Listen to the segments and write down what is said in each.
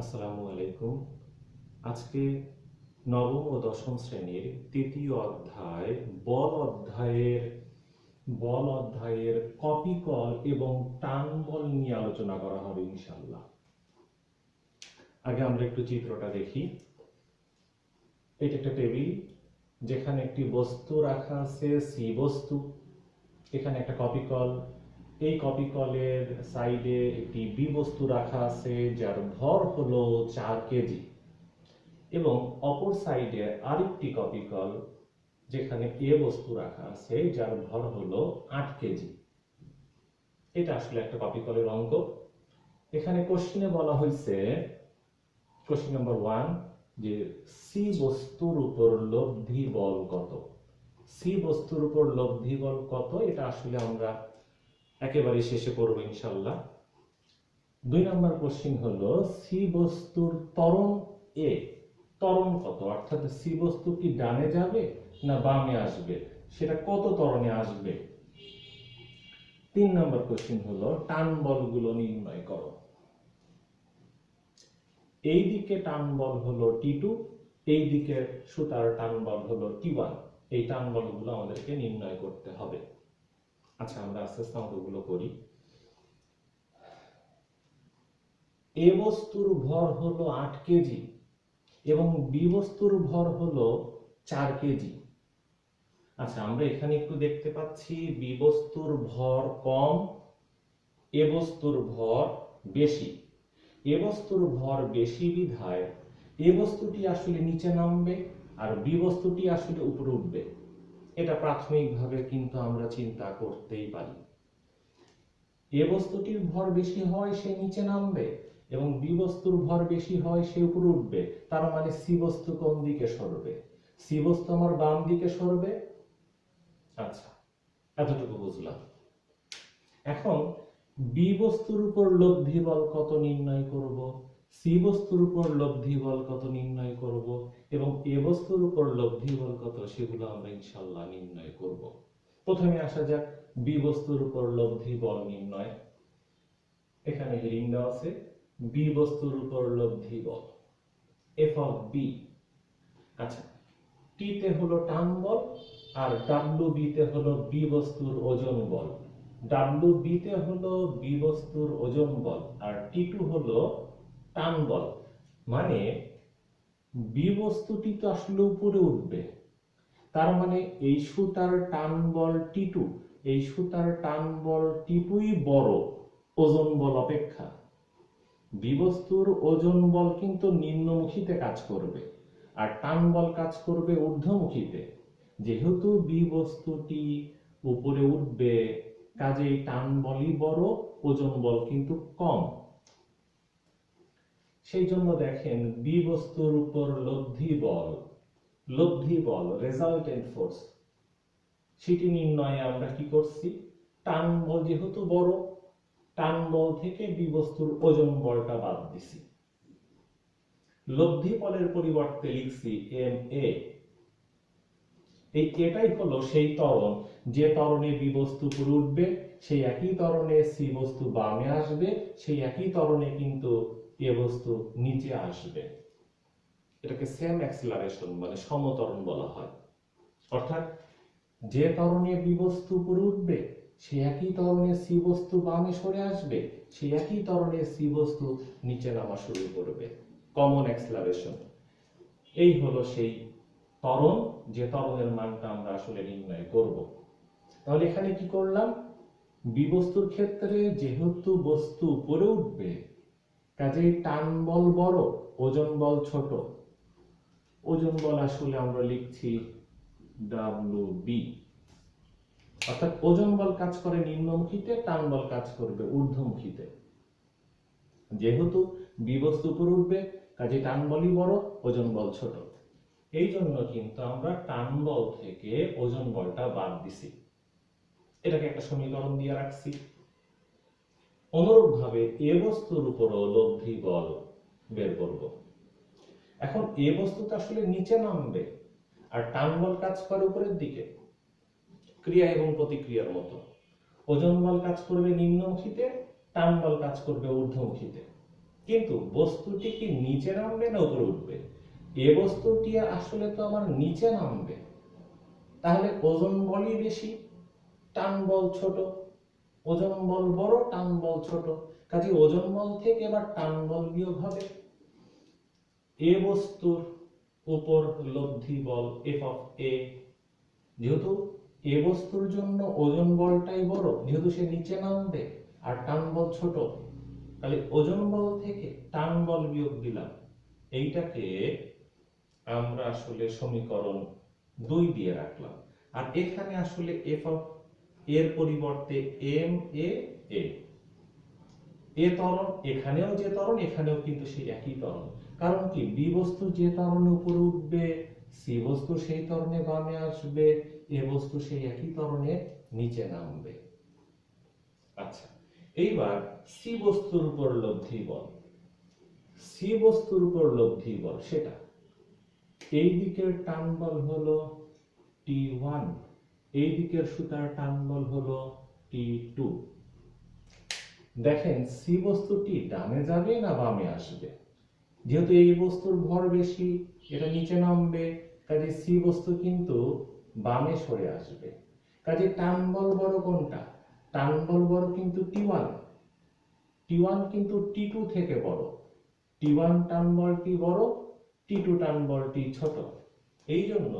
আসসালামু আলাইকুম। আজকে নবম ও দশম শ্রেণির তৃতীয় অধ্যায় বল অধ্যায়ের বল অধ্যায়ের কপি কল এবং টান বল নিয়ে আলোচনা করা হবে ইনশাল্লাহ আগে আমরা একটু চিত্রটা দেখি। এটা একটা টেবিল, যেখানে একটি বস্তু রাখা আছে সি বস্তু। এখানে একটা কপি কল এই কপি কলের সাইডে একটি বি বস্তু রাখা আছে, যার ভর হলো চার কেজি। এবং অপর সাইডে আরেকটি কপি কল, যেখানে এ বস্তু রাখা আছে, যার ভর হলো আট কেজি। এটা আসলে একটা কপি কলের অঙ্ক। এখানে কোশ্চিনে বলা হয়েছে কোশ্চিন নম্বর ওয়ান যে সি বস্তুর উপর লব্ধি বল কত? সি বস্তুর উপর লব্ধি বল কত? এটা আসলে আমরা একেবারে শেষে করব ইনশাল্লাহ দুই নম্বর কোশ্চিন হলো, সি বস্তুর ত্বরণ এ, ত্বরণ কত? অর্থাৎ সি বস্তু কি ডানে যাবে না বামে আসবে? সেটা কত তরণে আসবে? তিন নম্বর কোশ্চিন হলো, টান বলগুলো নির্ণয় করো। এই দিকে টান বল হলো টি টু এই দিকে সুতার টান বল হলো টি ওয়ান এই টান বলগুলো আমাদেরকে নির্ণয় করতে হবে। আচ্ছা আমরা আস্তে আস্তে অঙ্কগুলো করি। এ বস্তুর ভর হলো আট কেজি এবং বি বস্তুর ভর হলো চার কেজি। আচ্ছা আমরা এখানে একটু দেখতে পাচ্ছি, বি বস্তুর ভর কম, এ বস্তুর ভর বেশি। এ বস্তুর ভর বেশি বিধায় এ বস্তুটি আসলে নিচে নামবে আর বি বস্তুটি আসলে উপরে উঠবে। এটা প্রাথমিকভাবে কিন্তু আমরা চিন্তা করতেই পারি। এ বস্তুটির ভর বেশি হয় সে নিচে নামবে এবং বি বস্তুর ভর বেশি হয় সে উপরে উঠবে। তার মানে সি বস্তু কোন দিকে সরবে? সি বস্তু আমার বাম দিকে সরবে? আচ্ছা এতটুকু বুঝলাম। এখন বি বস্তুর উপর লব্ধি বল কত নির্ণয় করব? সি বস্তুর উপর লব্ধি বল কত নির্ণয় করব এবং এ বস্তুর উপর লব্ধি বল কত সেগুলো আমরা ইনশাল্লাহ নির্ণয় করব। প্রথমে আসা যাক, বি বস্তুর উপর লব্ধি বল নির্ণয়। এখানে হেডিং দেওয়া আছে, বি বস্তুর উপর লব্ধি বল। এফ অফ বি আচ্ছা টি তে হলো টান বল আর ডাব্লু বি তে হলো বি বস্তুর ওজন বল। ডাব্লু বি তে হলো বি বস্তুর ওজন বল আর টি টু হলো টান বল মানে বি বস্তুটি তো আসলে উপরে উঠবে। তার মানে এই সুতার টান বল টি টু এই সুতার টান বল টি টুই বড় ওজন বল অপেক্ষা। বিবস্তুর ওজন বল কিন্তু নিম্নমুখীতে কাজ করবে, আর টান বল কাজ করবে ঊর্ধ্বমুখীতে। যেহেতু বিবস্তুটি উপরে উঠবে, কাজেই টান বলই বড়, ওজন বল কিন্তু কম। সেই জন্য দেখেন, বি বস্তুর উপর লব্ধি বল লব্ধি বল রেজাল্টেন্ট ফোর্স সেটি নির্ণয়ে আমরা কি করছি? টান বল যেহেতু বড়, টান বল থেকে বি বস্তুর ওজন বলটা বাদ দিছি। লব্ধি বলের পরিবর্তে লিখছি এম এ। এই এটাই হলো সেই ত্বরণ, যে ত্বরণে বি বস্তু উপরে উঠবে, সেই একই ত্বরণে সি বস্তু বামে আসবে, সেই একই ত্বরণে কিন্তু এ বস্তু নিচে আসবে। এটাকে সেম অ্যাক্সিলারেশন মানে সমতরণ বলা হয়। অর্থাৎ যে ত্বরণে বি বস্তু উপরে উঠবে সেই একই ত্বরণে সি বস্তু বামে সরে আসবে সেই একই ত্বরণে সি বস্তু নিচে নামা শুরু করবে। কমন অ্যাক্সিলারেশন এই হলো সেই তরণ, যে তরণের মানটা আমরা আসলে নির্ণয় করব। তাহলে এখানে কি করলাম? বিবস্তুর ক্ষেত্রে যেহেতু বস্তু উপরে উঠবে কাজেই টান বল বড়, ওজন বল ছোট। ওজন বল আসলে আমরা লিখছি ডাব্লু বি অর্থাৎ ওজন বল কাজ করে নিম্নমুখীতে, টান বল কাজ করবে ঊর্ধ্বমুখীতে। যেহেতু বিবস্তু উপরে উঠবে কাজে টান বলই বড়, ওজন বল ছোট। এই জন্য কিন্তু আমরা টান বল থেকে ওজন বলটা বাদ দিছি। এটাকে একটা সমীকরণ দিয়ে রাখছি। অনুরূপ ভাবে এ বস্তুর উপরও লব্ধি বল বের করব। এখন এ বস্তুটা আসলে নিচে নামবে আর টান বল কাজ করে উপরের দিকে। ক্রিয়া এবং প্রতিক্রিয়ার মতো। ওজন বল কাজ করবে নিম্নমুখীতে, টান বল কাজ করবে ঊর্ধ্বমুখীতে। কিন্তু বস্তুটি কি নিচে নামবে না উপরে উঠবে? এ বস্তুটি আসলে তো আমার নিচে নামবে। তাহলে ওজন বলই বেশি, টান বল ছোট। ওজন বল বড়, টান বল ছোট। কাজে ওজন বল থেকে এবার টান বল বিয়োগ হবে। এ বস্তুর উপর লব্ধি বল এফ অফ এ যেহেতু এ বস্তুর জন্য ওজন বলটাই বড়, যেহেতু সে নিচে নামবে আর টান বল ছোট, তাহলে ওজন বল থেকে টান বল বিয়োগ দিলাম। এইটাকে আমরা আসলে সমীকরণ দুই দিয়ে রাখলাম। আর এখানে আসলে এফ অফ এর পরিবর্তে এম, এ এ। এ ত্বরণ, এখানেও যে ত্বরণ, এখানেও কিন্তু সেই একই ত্বরণ। কারণ কি? বি বস্তু যে ত্বরণে উপরে উঠবে, সি বস্তু সেই ত্বরণে বামে আসবে, এ বস্তু সেই একই ত্বরণে নিচে নামবে। আচ্ছা এইবার সি বস্তুর উপর লব্ধি বল। সি বস্তুর উপর লব্ধি বল সেটা। এই দিকের টান বল হলো টি ওয়ান। এই দিকের সুতার টান বল হলো টি টু দেখেন সি বস্তুটি ডানে যাবে না বামে আসবে। যেহেতু এই বস্তুর ভর বেশি, এটা নিচে নামবে, কাজে সি বস্তু কিন্তু বামে সরে আসবে। কাজে টান বল বড় কোনটা? টান বল বড় কিন্তু টি ওয়ান টি ওয়ান কিন্তু টি টু থেকে বড়। টি ওয়ান টান বলটি বড়? টি টু টান বলটি ছোট। এই জন্য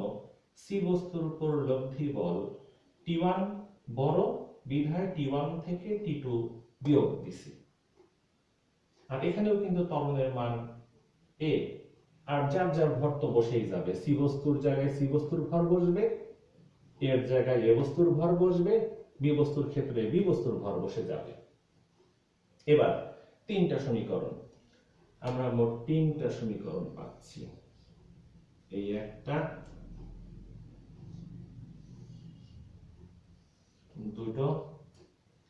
সি বস্তুর উপর লব্ধি বল। টি ওয়ান বড়, বিধায় টি ওয়ান থেকে টি টু বিয়োগ দিছি। আর এখানেও কিন্তু ত্বরণের মান এ। আর যার যার ভর তো বসেই যাবে। সি বস্তুর জায়গায় সি বস্তুর ভর বসবে, এর জায়গায় এ বস্তুর ভর বসবে, বি বস্তুর ক্ষেত্রে বি বস্তুর ভর বসে যাবে। এবার তিনটা সমীকরণ। আমরা মোট তিনটা সমীকরণ পাচ্ছি। এই একটা দুটো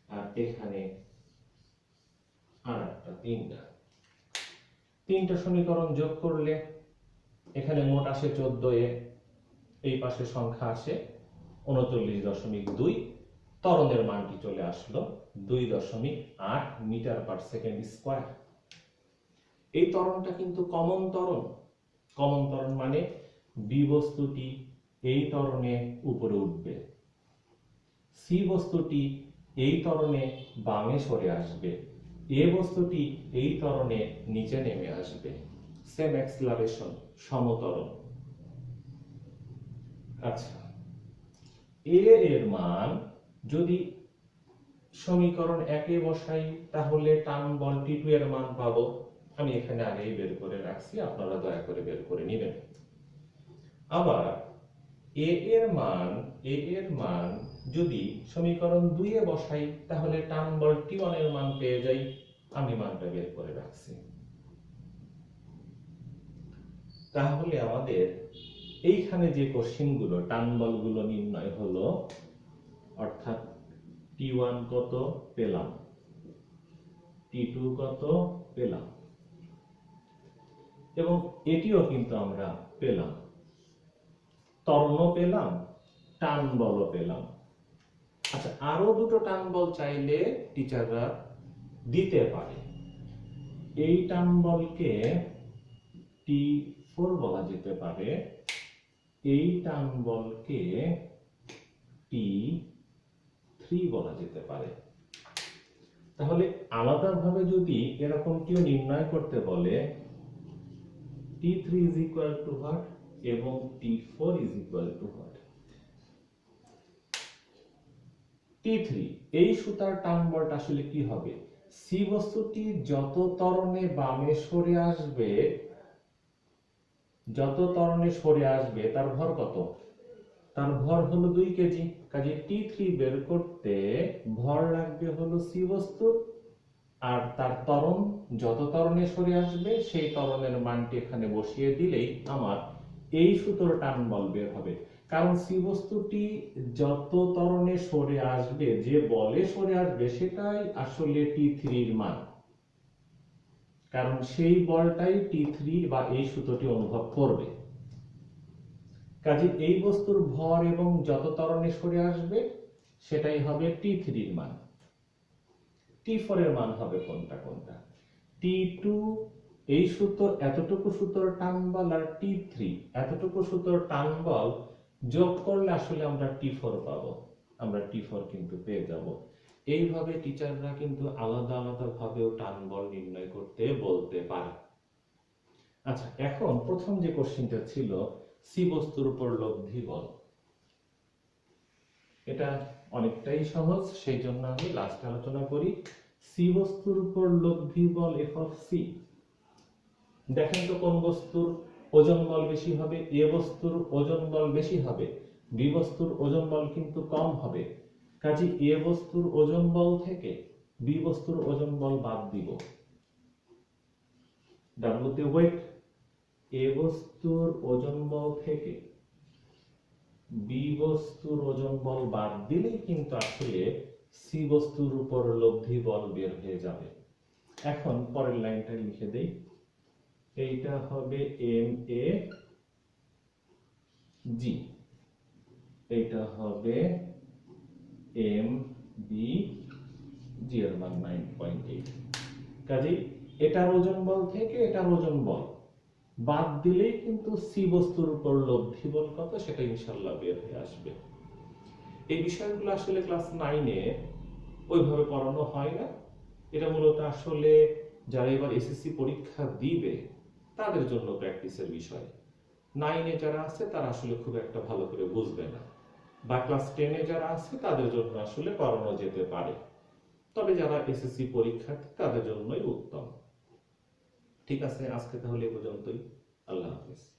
আর এখানে আর তিনটা। তিনটা সমীকরণ যোগ করলে এখানে মোট আসে চোদ্দ এ এই পাশে সংখ্যা আসে উনচল্লিশ দশমিক দুই, ত্বরণের মানটি চলে আসলো দুই দশমিক আট মিটার পার সেকেন্ড স্কোয়ার। এই তরণটা কিন্তু কমন তরণ কমন তরণ মানে বি বস্তুটি এই ত্বরণে উপরে উঠবে। সি বস্তুটি এই ত্বরণে বামে সরে আসবে। এ বস্তুটি এই ত্বরণে নিচে নেমে আসবে। সেম এক্সলারেশন সমতরণ। আচ্ছা এ এর মান যদি সমীকরণ একে বসাই, তাহলে টান বল টি টু এর মান পাবো। আমি এখানে আগেই বের করে রাখছি, আপনারা দয়া করে বের করে নেবেন। আবার, এ এর মান, এ এর মান যদি সমীকরণ দুইয়ে বসাই, তাহলে টান বল টি এর মান পেয়ে যাই। আমি মানটা বের করে রাখছি। তাহলে আমাদের এইখানে যে কোশ্চিনগুলো টান বলগুলো নির্ণয় হলো, অর্থাৎ টি ওয়ান কত পেলাম? টি টু কত পেলাম? এবং এটিও কিন্তু আমরা পেলাম। তর্ণ পেলাম টান বলও পেলাম। আচ্ছা আরও দুটো টান বল চাইলে টিচাররা দিতে পারে। এই টান বলকে টি ফোর বলা যেতে পারে। এই টান বলকে টি থ্রি বলা যেতে পারে। তাহলে আলাদাভাবে যদি এরকম কেউ নির্ণয় করতে বলে, T three is equal to what এবং T four is equal to what T three এই সুতার টান বলটা আসলে কি হবে? সি বস্তুটি যত ত্বরণে বামে সরে আসবে, যত ত্বরণে সরে আসবে, তার ভর কত? তার ভর হলো দুই কেজি। কাজে টি থ্রি বের করতে ভর লাগবে হলো সি বস্তুর আর তার তরণ যত তরণে সরে আসবে, সেই তরণের মানটি এখানে বসিয়ে দিলেই আমার এই সুতোর টান বল বের হবে। কারণ সি বস্তুটি যত ত্বরণে সরে আসবে, যে বলে সরে আসবে সেটাই আসলে টি থ্রির মান। কারণ সেই বলটাই টি থ্রি বা এই সুতোটি অনুভব করবে। কাজে এই বস্তুর ভর এবং যত ত্বরণে সরে আসবে, সেটাই হবে টি থ্রির মান। টি ফোর এর মান হবে কোনটা কোনটা? টি টু এই সূত্র, এতটুকু সূত্র টান বল আর টি থ্রি এতটুকু সূত্র টান বল যোগ করলে আসলে আমরা টি ফোর পাবো, আমরা টি ফোর কিন্তু পেয়ে যাব। এইভাবে টিচাররা কিন্তু আলাদা আলাদা ভাবেও টান বল নির্ণয় করতে, বলতে পারে। আচ্ছা এখন প্রথম যে কোশ্চেনটা ছিল সি বস্তুর উপর লব্ধি বল। এটা অনেকটাই সহজ, সেই জন্য আমি লাস্ট আলোচনা করি। সি বস্তুর উপর লব্ধি বল এফ অফ সি দেখেন তো কোন বস্তুর ওজন বল বেশি হবে, এ বস্তুর ওজন বল বেশি হবে, বি বস্তুর ওজন বল কিন্তু কম হবে। কাজে এ বস্তুর ওজন বল থেকে বি বস্তুর ওজন বল বাদ দিব। ডাব্লুতে ওয়েট এ বস্তুর ওজন বল থেকে বি বস্তুর ওজন বল বাদ দিলেই কিন্তু আসলে সি বস্তুর উপর লব্ধি বল বের হয়ে যাবে। এখন পরের লাইনটা লিখে দেই। এইটা হবে এম এ জি এইটা হবে এম বি জি এর মান নাইন পয়েন্ট এইট কাজেই এটার ওজন বল থেকে এটার ওজন বল বাদ দিলেই কিন্তু সি বস্তুর উপর লব্ধি বল কত, সেটা ইনশাল্লাহ বের হয়ে আসবে। এই বিষয়গুলো আসলে ক্লাস নাইনে ওইভাবে পড়ানো হয় না। এটা মূলত আসলে যারা এবার এসএসসি পরীক্ষা দিবে তাদের জন্য প্র্যাকটিসের বিষয়। নাইনে যারা আছে, তারা আসলে খুব একটা ভালো করে বুঝবে না। বা ক্লাস টেনে যারা আছে, তাদের জন্য আসলে করানো যেতে পারে। তবে যারা এসএসসি পরীক্ষার্থী, তাদের জন্যই উত্তম। ঠিক আছে, আজকে তাহলে এ পর্যন্তই। আল্লাহ হাফিজ।